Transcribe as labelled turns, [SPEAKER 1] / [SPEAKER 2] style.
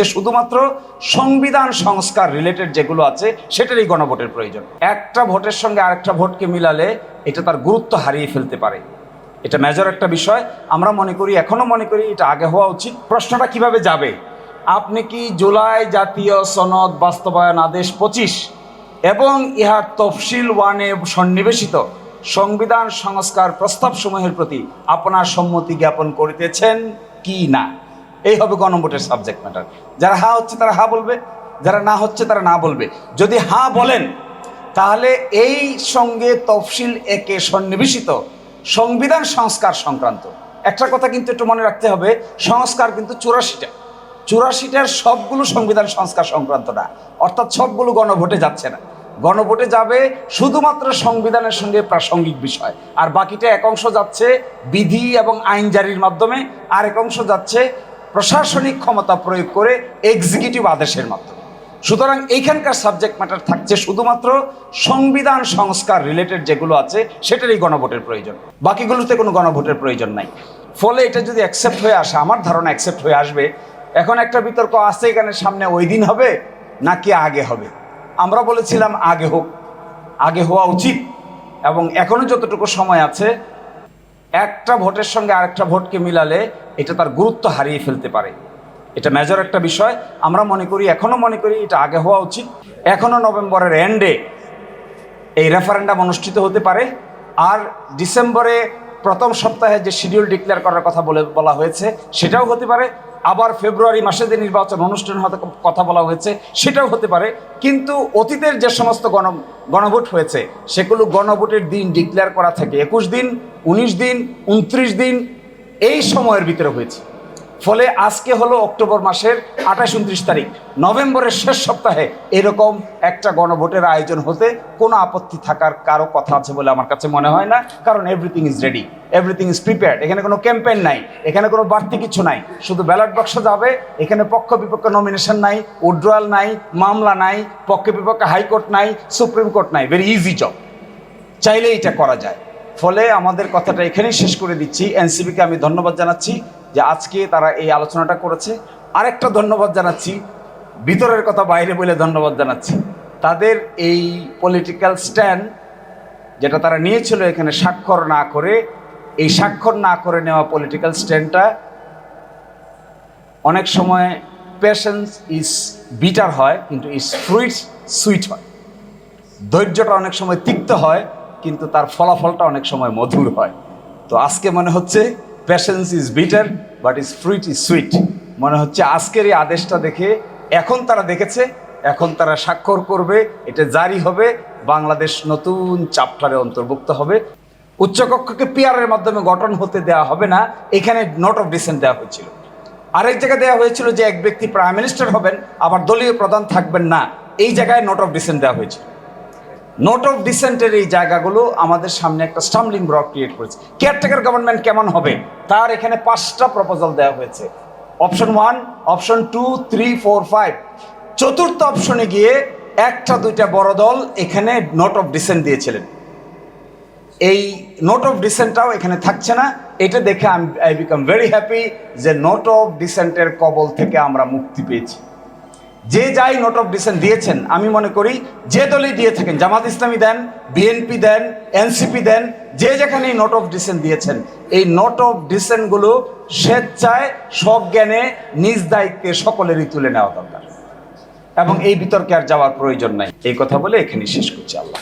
[SPEAKER 1] যে শুধুমাত্র সংবিধান সংস্কার রিলেটেড যেগুলো আছে, সেটারই গণভোটের প্রয়োজন। একটা ভোটের সঙ্গে আরেকটা ভোটকে মিলালে এটা তার গুরুত্ব হারিয়ে ফেলতে পারে। এটা মেজর একটা বিষয়। আমরা মনে করি, এখনও মনে করি এটা আগে হওয়া উচিত। প্রশ্নটা কীভাবে যাবে? আপনি কি জুলাই জাতীয় সনদ বাস্তবায়ন আদেশ পঁচিশ এবং ইহার তফসিল ওয়ানে সন্নিবেশিত সংবিধান সংস্কার প্রস্তাবসমূহের প্রতি আপনার সম্মতি জ্ঞাপন করিতেছেন কি না? এই হবে গণভোটের সাবজেক্ট ম্যাটার যারা হা হচ্ছে তারা হা বলবে, যারা না হচ্ছে তারা না বলবে। যদি হা বলেন, তাহলে এই সঙ্গে তফসিল একে সন্নিবেশিত, সংবিধান সংস্কার সংক্রান্ত। একটা কথা কিন্তু একটু মনে রাখতে হবে, সংস্কার কিন্তু চুরাশিটা। চুরাশিটার সবগুলো সংবিধান সংস্কার সংক্রান্ত না। অর্থাৎ সবগুলো গণভোটে যাচ্ছে না। গণভোটে যাবে শুধুমাত্র সংবিধানের সঙ্গে প্রাসঙ্গিক বিষয়। আর বাকিটা এক অংশ যাচ্ছে বিধি এবং আইন জারির মাধ্যমে, আর এক অংশ যাচ্ছে প্রশাসনিক ক্ষমতা প্রয়োগ করে এক্সিকিউটিভ আদেশের মাধ্যমে। সুতরাং এইখানকার সাবজেক্ট ম্যাটার থাকছে শুধুমাত্র সংবিধান সংস্কার রিলেটেড যেগুলো আছে, সেটারই গণভোটের প্রয়োজন। বাকিগুলোতে কোনো গণভোটের প্রয়োজন নাই। ফলে এটা যদি অ্যাকসেপ্ট হয়ে আসে, আমার ধারণা অ্যাকসেপ্ট হয়ে আসবে, এখন একটা বিতর্ক আছে এখানে সামনে ওই দিন হবে নাকি আগে হবে? আমরা বলেছিলাম আগে হোক। আগে হওয়া উচিত। এবং এখনও যতটুকু সময় আছে একটা ভোটের সঙ্গে আরেকটা ভোটকে মিলালে এটা তার গুরুত্ব হারিয়ে ফেলতে পারে। এটা মেজর একটা বিষয়। আমরা মনে করি এখনও মনে করি এটা আগে হওয়া উচিত। এখনও নভেম্বরের এন্ডে এই রেফারেন্ডাম অনুষ্ঠিত হতে পারে। আর ডিসেম্বরে প্রথম সপ্তাহে যে শিডিউল ডিক্লেয়ার করার কথা বলে বলা হয়েছে, সেটাও হতে পারে। আবার ফেব্রুয়ারি মাসে যে নির্বাচন অনুষ্ঠান হতে কথা বলা হয়েছে, সেটাও হতে পারে। কিন্তু অতীতের যে সমস্ত গণ গণভোট হয়েছে, সেগুলো গণভোটের দিন ডিক্লেয়ার করা থাকে। একুশ দিন, উনিশ দিন, উনত্রিশ দিন, এই সময়ের ভিতরে হয়েছে। ফলে আজকে হলো অক্টোবর মাসের আঠাশ উনত্রিশ তারিখ। নভেম্বরের শেষ সপ্তাহে এরকম একটা গণভোটের আয়োজন হতে কোনো আপত্তি থাকার কারও কথা আছে বলে আমার কাছে মনে হয় না, কারণ everything is ready everything is prepared এখানে কোনো ক্যাম্পেইন নাই, এখানে কোনো বাড়তি কিছু নাই। শুধু ব্যালট বাক্স যাবে, এখানে পক্ষ বিপক্ষ নমিনেশন নাই উড্রয়াল নাই, মামলা নাই, পক্ষ বিপক্ষে হাইকোর্ট নাই, সুপ্রিম কোর্ট নাই। ভেরি ইজি জব চাইলে এটা করা যায়। ফলে আমাদের কথাটা এখানেই শেষ করে দিচ্ছি। এনসিবিকে আমি ধন্যবাদ জানাচ্ছি। যে আজকে তারা এই আলোচনাটা করেছে। আরেকটা ধন্যবাদ জানাচ্ছি, ভিতরের কথা বাইরে বলে ধন্যবাদ জানাচ্ছি। তাদের এই পলিটিক্যাল স্ট্যান্ড যেটা তারা নিয়েছিল এখানে স্বাক্ষর না করে, এই স্বাক্ষর না করে নেওয়া পলিটিক্যাল স্ট্যান্ডটা অনেক সময় পেশেন্স ইজ বিটার হয়, কিন্তু ইজ ফ্রুইটস সুইট হয়। ধৈর্যটা অনেক সময় তিক্ত হয়, কিন্তু তার ফলাফলটা অনেক সময় মধুর হয়। তো আজকে মনে হচ্ছে patience is bitter but is fruit is sweet মনে হচ্ছে আজকের এই আদেশটা দেখে এখন তারা দেখেছে, এখন তারা স্বাক্ষর করবে, এটা জারি হবে, বাংলাদেশ নতুন চাপ্টারে অন্তর্ভুক্ত হবে। উচ্চকক্ষকে পিয়ারের মাধ্যমে গঠন হতে দেওয়া হবে না, এখানে নোট অফ ডিসেন্ট দেওয়া হয়েছিল। আরেক জায়গায় দেওয়া হয়েছিল যে এক ব্যক্তি প্রাইম মিনিস্টার হবেন, আবার দলীয় প্রধান থাকবেন না, এই জায়গায় নোট অফ ডিসেন্ট দেওয়া হয়েছিল। নোট অফ ডিসেন্টের এই জায়গাগুলো আমাদের সামনে একটা স্টামলিং ব্লক ক্রিয়েট করেছে। কেয়ারটেকার গভর্নমেন্ট কেমন হবে? তার এখানে পাঁচটা প্রপোজাল দেওয়া হয়েছে। Option one option two three four five চতুর্থ অপশনে গিয়ে একটা, দুইটা বড় দল এখানে নোট অফ ডিসেন্ট দিয়েছিলেন। এই নোট অফ ডিসেন্টটাও এখানে থাকছে না। এটা দেখে আমি আই বিকাম ভেরি হ্যাপি যে নোট অফ ডিসেন্টের কবল থেকে আমরা মুক্তি পেয়েছি। যে যাই নোট অফ ডিসেন্ট দিয়েছেন, আমি মনে করি যে দলই দিয়ে থাকেন, জামাত ইসলামী দেন, বিএনপি দেন, এনসিপি দেন, যে যেখানেই নোট অফ ডিসেন্ট দিয়েছেন, এই নোট অফ ডিসেন্টগুলো স্বেচ্ছায় সজ্ঞানে নিজ দায়িত্বে সকলেরই তুলে নেওয়া দরকার। এবং এই বিতর্কে আর যাওয়ার প্রয়োজন নাই। এই কথা বলে এখানে শেষ করছি আল্লাহ।